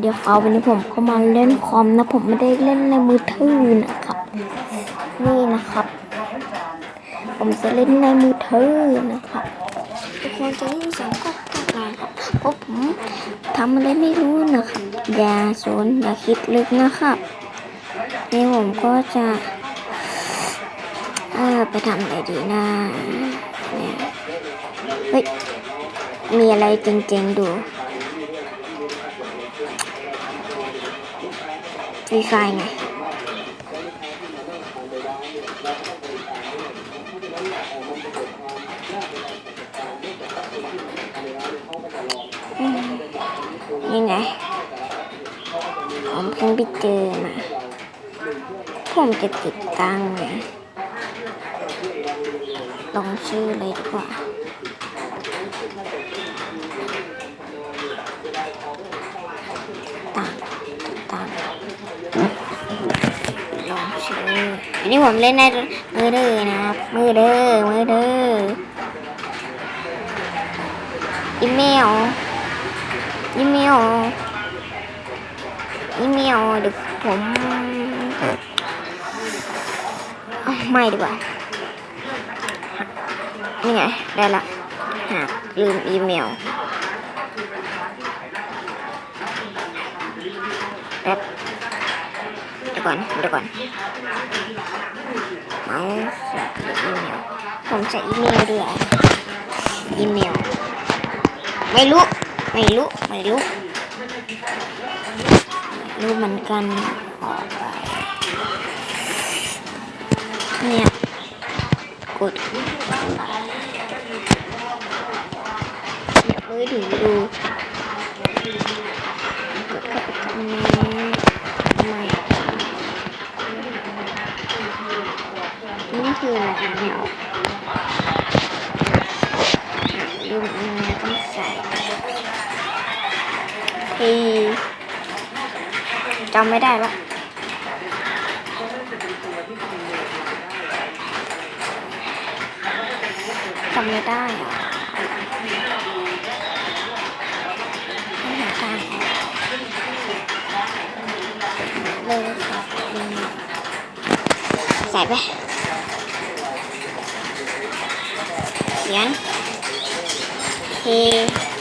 เดี๋ยวเอาวันนี้ผมก็มาเล่นคอมนะ ผมไม่ได้เล่นในมือถือนะครับ นี่นะครับ ผมจะเล่นในมือถือนะครับทุกคนจะได้ยินเสียงก็กลางครับเพราะผมทำอะไรไม่รู้นะครับอย่าสนอย่าคิดลึกนะครับนี่ผมก็จะเออไปทำอะไรดีนะเนี่ยเฮ้ยมีอะไรเจ๋งๆดู รีไฟไงอืมนี่ไงผมเพิ่งไปเจอมาผมจะติดตั้งไงลงชื่อเลยดีกว่า ตั้งตั้ง ลองชื่ออันนี้ผมเล่นในมือเด้อนะครับ มือเด้อมือเด้ออีเมลอีเมลอีเมลเดี๋ยวผมเอาไม่ดีกว่านี่ไงได้ละหาลืมอีเมลแป๊บ เดี๋ยว ก่อนเดี๋ยวก่อนเมาส์อีเมลผมใส่อีเมลด้วยอีเมล ไม่รู้ ไม่รู้ ไม่รู้ รู้เหมือนกันออกไปเนี่ยกดเดี๋ยวมือถือดูกดเข้าไปทำไมทำไม นี่ คืออะไรเนี่ยลืมอันนี้ต้องใส่ทีจำไม่ได้ละจำไม่ได้อะไม่หาทาเลยครับใส่ไป เขียน K